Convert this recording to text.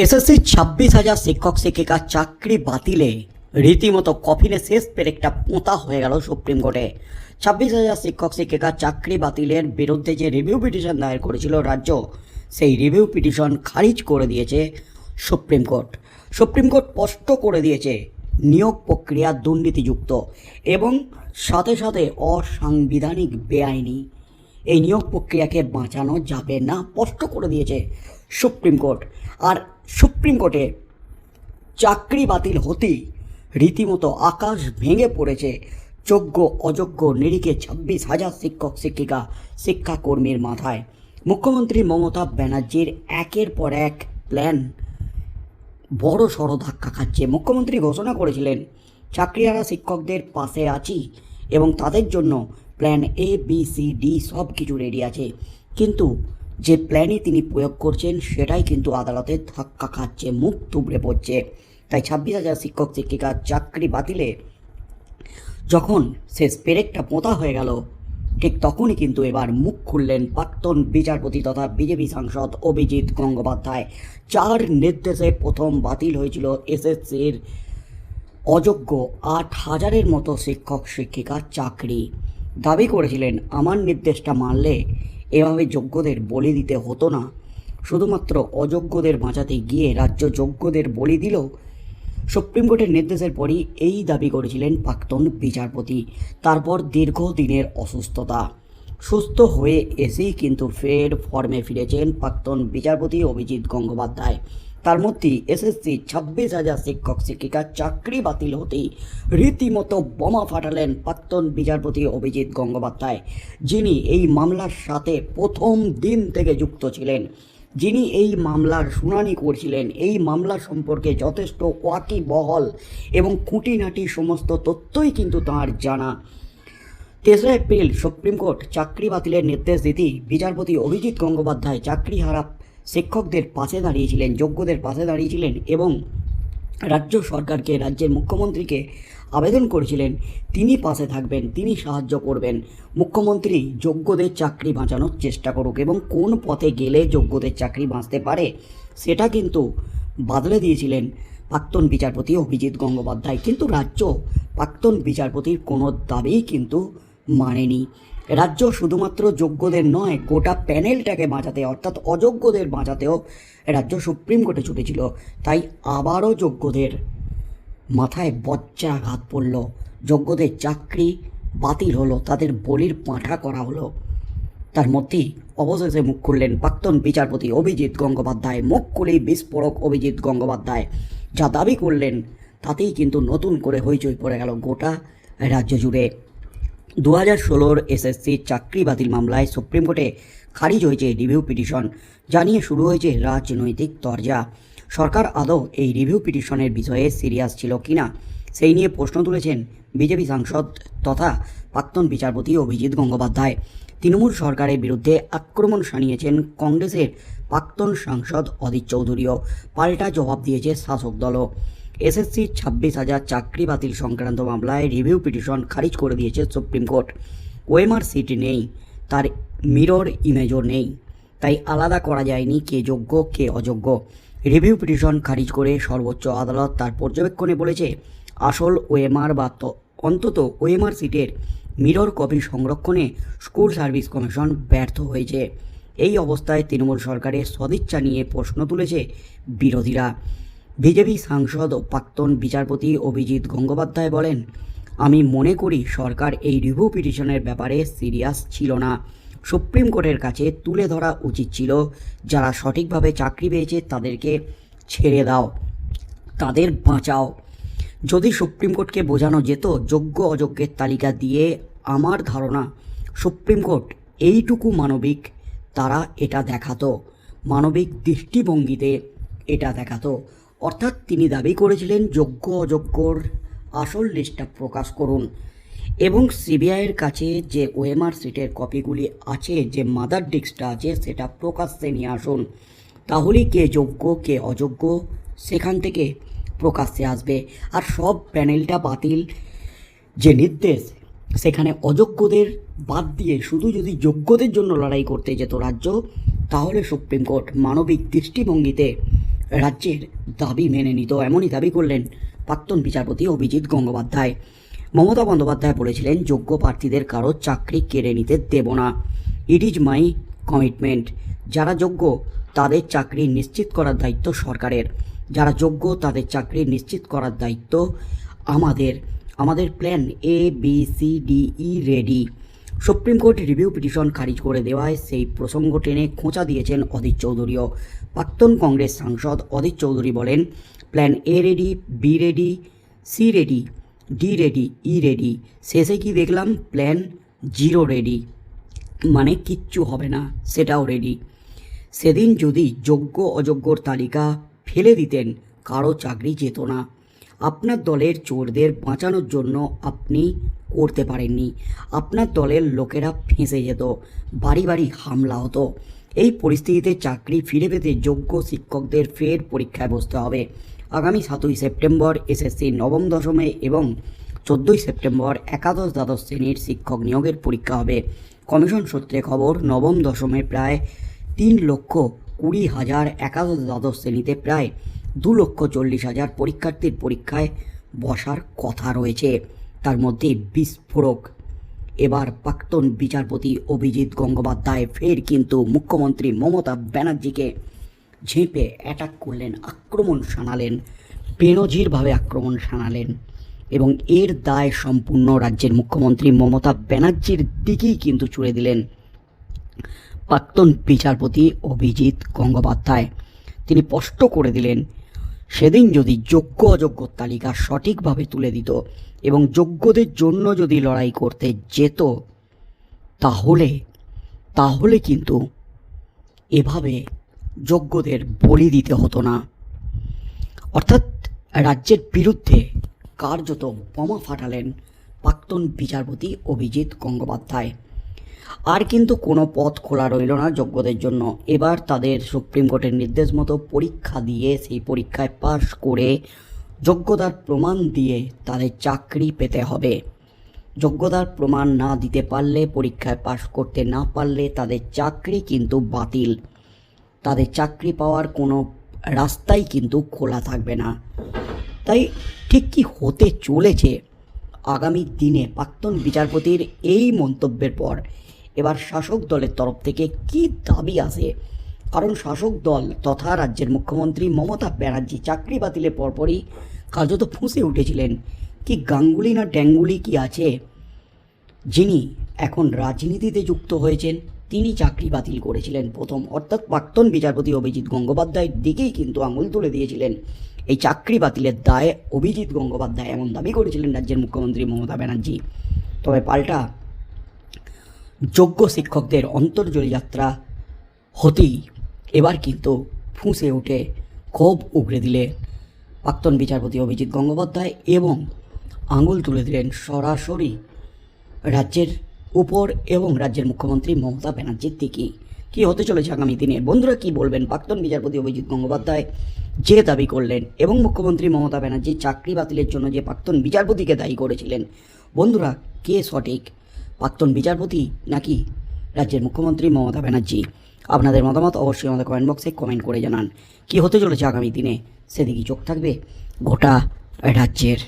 SSC ছাব্বিশ হাজার শিক্ষক শিক্ষিকার চাকরি বাতিলে রীতিমতো কফিনে শেষ পেরেকটা পোঁতা হয়ে গেল সুপ্রিম কোর্টে। ছাব্বিশ হাজার শিক্ষক শিক্ষিকার চাকরি বাতিলের বিরুদ্ধে যে রিভিউ পিটিশন দায়ের করেছিল রাজ্য, সেই রিভিউ পিটিশন খারিজ করে দিয়েছে সুপ্রিম কোর্ট। সুপ্রিম কোর্ট স্পষ্ট করে দিয়েছে, নিয়োগ প্রক্রিয়া দুর্নীতিযুক্ত এবং সাথে সাথে অসাংবিধানিক বেআইনি। এই নিয়োগ প্রক্রিয়াকে বাঁচানো যাবে না, স্পষ্ট করে দিয়েছে সুপ্রিম কোর্ট। আর সুপ্রিম কোর্টে চাকরি বাতিল হতেই রীতিমতো আকাশ ভেঙে পড়েছে যোগ্য, অযোগ্য, নিরিখে ছাব্বিশ হাজার শিক্ষক, শিক্ষিকা, শিক্ষাকর্মীর মাথায়। মুখ্যমন্ত্রী মমতা ব্যানার্জির একের পর এক প্ল্যান বড় সড় ধাক্কা খাচ্ছে। মুখ্যমন্ত্রী ঘোষণা করেছিলেন, চাকরিহারা শিক্ষকদের পাশে আছি এবং তাদের জন্য plan A B C D সব কিছু রেডি আছে। কিন্তু যে প্ল্যানই তিনি প্রয়োগ করছেন, সেটাই কিন্তু আদালতে ধাক্কা খাচ্ছে, মুখ তুবড়ে পড়ছে। তাই ছাব্বিশ হাজার শিক্ষক শিক্ষিকার চাকরি বাতিলে যখন শেষ পেরেকটা পোঁতা হয়ে গেল, ঠিক তখনই কিন্তু এবার মুখ খুললেন প্রাক্তন বিচারপতি তথা বিজেপি সাংসদ অভিজিৎ গঙ্গোপাধ্যায়। যার নির্দেশে প্রথম বাতিল হয়েছিল এসএসসির অযোগ্য আট হাজারের মতো শিক্ষক শিক্ষিকার চাকরি। দাবি করেছিলেন, আমার নির্দেশটা মানলে এভাবে যোগ্যদের বলি দিতে হতো না। শুধুমাত্র অযোগ্যদের বাঁচাতে গিয়ে রাজ্য যোগ্যদের বলি দিল। সুপ্রিম কোর্টের নির্দেশের পরই এই দাবি করেছিলেন প্রাক্তন বিচারপতি। তারপর দীর্ঘদিনের অসুস্থতা। সুস্থ হয়ে এসেই কিন্তু ফের ফর্মে ফিরেছেন প্রাক্তন বিচারপতি অভিজিৎ গঙ্গোপাধ্যায়। তার মধ্যে এসএসসি ছাব্বিশ হাজার শিক্ষক শিক্ষিকার চাকরি বাতিল হতেই রীতিমতো বোমা ফাটালেন প্রাক্তন বিচারপতি অভিজিৎ গঙ্গোপাধ্যায়, যিনি এই মামলার সাথে প্রথম দিন থেকে যুক্ত ছিলেন। যিনি এই মামলার শুনানি করছিলেন। এই মামলা সম্পর্কে যথেষ্ট ওয়াকিবহল এবং খুঁটিনাটি সমস্ত তথ্যই কিন্তু তাঁর জানা। তেসরা এপ্রিল সুপ্রিম কোর্ট চাকরি বাতিলের নির্দেশ দিতেই বিচারপতি অভিজিৎ গঙ্গোপাধ্যায় চাকরি হারা শিক্ষকদের পাশে দাঁড়িয়েছিলেন, যোগ্যদের পাশে দাঁড়িয়েছিলেন এবং রাজ্য সরকারকে, রাজ্যের মুখ্যমন্ত্রীকে আবেদন করেছিলেন, তিনি পাশে থাকবেন, তিনি সাহায্য করবেন। মুখ্যমন্ত্রী যোগ্যদের চাকরি বাঁচানোর চেষ্টা করুক এবং কোন পথে গেলে যোগ্যদের চাকরি বাঁচতে পারে, সেটা কিন্তু বাদলে দিয়েছিলেন প্রাক্তন বিচারপতি অভিজিৎ গঙ্গোপাধ্যায়। কিন্তু রাজ্য প্রাক্তন বিচারপতির কোনো দাবিই কিন্তু মানেনি। রাজ্য শুধুমাত্র যোগ্যদের নয়, গোটা প্যানেলটাকে বাঁচাতে, অর্থাৎ অযোগ্যদের বাঁচাতেও রাজ্য সুপ্রিম কোর্টে ছুটেছিল তাই আবারও যোগ্যদের মাথায় বজ্রাঘাত পড়ল। যোগ্যদের চাকরি বাতিল হলো, তাদের বলির পাঁঠা করা হলো। তার মধ্যেই অবশেষে মুখ খুললেন প্রাক্তন বিচারপতি অভিজিৎ গঙ্গোপাধ্যায়। মুখ খুলেই বিস্ফোরক অভিজিৎ গঙ্গোপাধ্যায়। যা দাবি করলেন, তাতেই কিন্তু নতুন করে হইচই পড়ে গেল গোটা রাজ্য জুড়ে। দু হাজার ষোলোর এসএসসি চাকরি বাতিল মামলায় সুপ্রিম কোর্টে খারিজ হয়েছে রিভিউ পিটিশন। জানিয়ে শুরু হয়েছে রাজনৈতিক তরজা। সরকার আদৌ এই রিভিউ পিটিশনের বিষয়ে সিরিয়াস ছিল কিনা, সেই নিয়ে প্রশ্ন তুলেছেন বিজেপি সাংসদ তথা প্রাক্তন বিচারপতি অভিজিৎ গঙ্গোপাধ্যায়। তৃণমূল সরকারের বিরুদ্ধে আক্রমণ শানিয়েছেন কংগ্রেসের প্রাক্তন সাংসদ অদিত চৌধুরীও। পাল্টা জবাব দিয়েছে শাসক দলও। এসএসসি ছাব্বিশ হাজার চাকরি বাতিল সংক্রান্ত মামলায় রিভিউ পিটিশন খারিজ করে দিয়েছে সুপ্রিম কোর্ট। ওএমআর সিটি নেই, তার মিরর ইমেজও নেই, তাই আলাদা করা যায়নি কে যোগ্য, কে অযোগ্য। রিভিউ পিটিশন খারিজ করে সর্বোচ্চ আদালত তার পর্যবেক্ষণে বলেছে, আসল ওএমআর বা অন্তত ওএমআর সিটের মিরর কপি সংরক্ষণে স্কুল সার্ভিস কমিশন ব্যর্থ হয়েছে। এই অবস্থায় তৃণমূল সরকারের সদিচ্ছা নিয়ে প্রশ্ন তুলেছে বিরোধীরা। বিজেপি সাংসদ ও প্রাক্তন বিচারপতি অভিজিৎ গঙ্গোপাধ্যায় বলেন, আমি মনে করি সরকার এই রিভিউ পিটিশনের ব্যাপারে সিরিয়াস ছিল না। সুপ্রিম কোর্টের কাছে তুলে ধরা উচিত ছিল, যারা সঠিকভাবে চাকরি পেয়েছে তাদেরকে ছেড়ে দাও, তাদের বাঁচাও। যদি সুপ্রিম কোর্টকে বোঝানো যেত যোগ্য অযোগ্যের তালিকা দিয়ে আমার ধারণা, সুপ্রিম কোর্ট এইটুকু মানবিক, তারা এটা দেখাতো। মানবিক দৃষ্টিভঙ্গিতে এটা দেখাতো। অর্থাৎ তিনি দাবি করেছিলেন যোগ্য অযোগ্যর আসল লিস্টটা প্রকাশ করুন। এবং সিবিআইয়ের কাছে যে ওএমআর সিটের কপিগুলি আছে, যে মাদার ডিস্কটা আছে, সেটা প্রকাশ্যে নিয়ে আসুন। তাহলেই কে যোগ্য, কে অযোগ্য সেখান থেকে প্রকাশ্যে আসবে। আর সব প্যানেলটা বাতিল যে নির্দেশ, সেখানে অযোগ্যদের বাদ দিয়ে শুধু যদি যোগ্যদের জন্য লড়াই করতে যেত রাজ্য, তাহলে সুপ্রিম কোর্ট মানবিক দৃষ্টিভঙ্গিতে রাজ্যের দাবি মেনে নিত এমনই দাবি করলেন প্রাক্তন বিচারপতি অভিজিৎ গঙ্গোপাধ্যায়। মমতা বন্দ্যোপাধ্যায় বলেছিলেন, যোগ্য প্রার্থীদের কারও চাকরি কেড়ে নিতে দেব না। ইট ইজ মাই কমিটমেন্ট যারা যোগ্য, তাদের চাকরি নিশ্চিত করার দায়িত্ব সরকারের। যারা যোগ্য, তাদের চাকরি নিশ্চিত করার দায়িত্ব আমাদের। আমাদের plan A B C D E ready supreme court review petition খারিজ করে দেওয়ায় সেই প্রসঙ্গ টেনে খোঁচা দিয়েছেন অধীর চৌধুরীও। প্রাক্তন কংগ্রেস সাংসদ অধীর চৌধুরী বলেন, plan A ready, B ready, C ready, D ready, E ready, শেষে কি দেখলাম? Plan zero ready. মানে কিচ্ছু হবে না, সেটাও রেডি। সেদিন যদি যোগ্য অযোগ্যর তালিকা ফেলে দিতেন, কারও চাকরি যেত না। আপনার দলের চোরদের বাঁচানোর জন্য আপনি করতে পারেননি। আপনার দলের লোকেরা ফেঁসে যেত, বাড়ি বাড়ি হামলা হতো। এই পরিস্থিতিতে চাকরি ফিরে পেতে যোগ্য শিক্ষকদের ফের পরীক্ষায় বসতে হবে। আগামী সাতই সেপ্টেম্বর এসএসসি নবম দশমে এবং চোদ্দোই সেপ্টেম্বর একাদশ দ্বাদশ শ্রেণির শিক্ষক নিয়োগের পরীক্ষা হবে। কমিশন সূত্রে খবর, নবম দশমে প্রায় তিন লক্ষ কুড়ি হাজার একাদশ দ্বাদশ শ্রেণীতে প্রায় দু লক্ষ চল্লিশ হাজার পরীক্ষার্থীর পরীক্ষায় বসার কথা রয়েছে। তার মধ্যে বিস্ফোরক। এবার প্রাক্তন বিচারপতি অভিজিৎ গঙ্গোপাধ্যায় ফের কিন্তু মুখ্যমন্ত্রী মমতা ব্যানার্জিকে ঝেঁপে অ্যাটাক করলেন, আক্রমণ শানালেন, বেনজিরভাবে আক্রমণ শানালেন এবং এর দায় সম্পূর্ণ রাজ্যের মুখ্যমন্ত্রী মমতা ব্যানার্জির দিকেই কিন্তু ছুড়ে দিলেন প্রাক্তন বিচারপতি অভিজিৎ গঙ্গোপাধ্যায়। তিনি স্পষ্ট করে দিলেন সেদিন যদি যোগ্য অযোগ্য তালিকা সঠিকভাবে তুলে দিত এবং যোগ্যদের জন্য যদি লড়াই করতে যেত, তাহলে তাহলে কিন্তু এভাবে যোগ্যদের বলি দিতে হতো না। অর্থাৎ রাজ্যের বিরুদ্ধে কার্যত বোমা ফাটালেন প্রাক্তন বিচারপতি অভিজিৎ গঙ্গোপাধ্যায়। আর কিন্তু কোনো পথ খোলা রইল না যোগ্যদের জন্য। এবার তাদের সুপ্রিম কোর্টের নির্দেশ মতো পরীক্ষা দিয়ে সেই পরীক্ষায় পাশ করে যোগ্যতার প্রমাণ দিয়ে তাদের চাকরি পেতে হবে। যোগ্যতার প্রমাণ না দিতে পারলে, পরীক্ষায় পাশ করতে না পারলে তাদের চাকরি কিন্তু বাতিল। তাদের চাকরি পাওয়ার কোনো রাস্তাই কিন্তু খোলা থাকবে না। তাই ঠিক কি হতে চলেছে? আগামী দিনে প্রাক্তন বিচারপতির এই মন্তব্যের পর এবার শাসক দলের তরফ থেকে কি দাবি আসে কারণ শাসক দল তথা রাজ্যের মুখ্যমন্ত্রী মমতা ব্যানার্জি চাকরি বাতিলের পরপরই কার্যত ফুঁসে উঠেছিলেন। কি গাঙ্গুলি না ড্যাঙ্গুলি কি আছে? যিনি এখন রাজনীতিতে যুক্ত হয়েছেন, তিনি চাকরি বাতিল করেছিলেন প্রথম। অর্থাৎ প্রাক্তন বিচারপতি অভিজিৎ গঙ্গোপাধ্যায়ের দিকেই কিন্তু আঙুল তুলে দিয়েছিলেন। এই চাকরি বাতিলের দায়ে অভিজিৎ গঙ্গোপাধ্যায় এমন দাবি করেছিলেন রাজ্যের মুখ্যমন্ত্রী মমতা ব্যানার্জি। তবে পাল্টা যোগ্য শিক্ষকদের অন্তর্জলি যাত্রা হতেই এবার কিন্তু ফুঁসে উঠে, ক্ষোভ উগড়ে দিলে প্রাক্তন বিচারপতি অভিজিৎ গঙ্গোপাধ্যায় এবং আঙুল তুলে দিলেন সরাসরি রাজ্যের উপর এবং রাজ্যের মুখ্যমন্ত্রী মমতা ব্যানার্জির দিকেই কি হতে চলেছে আগামী দিনে? বন্ধুরা, কি বলবেন? প্রাক্তন বিচারপতি অভিজিৎ গঙ্গোপাধ্যায় যে দাবি করলেন এবং মুখ্যমন্ত্রী মমতা ব্যানার্জি চাকরি বাতিলের জন্য যে প্রাক্তন বিচারপতিকে দায়ী করেছিলেন, বন্ধুরা, কে সঠিক? প্রাক্তন বিচারপতি নাকি রাজ্যের মুখ্যমন্ত্রী মমতা ব্যানার্জি? আপনাদের মতামত অবশ্যই আমাদের কমেন্ট বক্সে কমেন্ট করে জানান। কি হতে চলেছে আগামী দিনে? সেদিকে চোখ থাকবে গোটা রাজ্যের।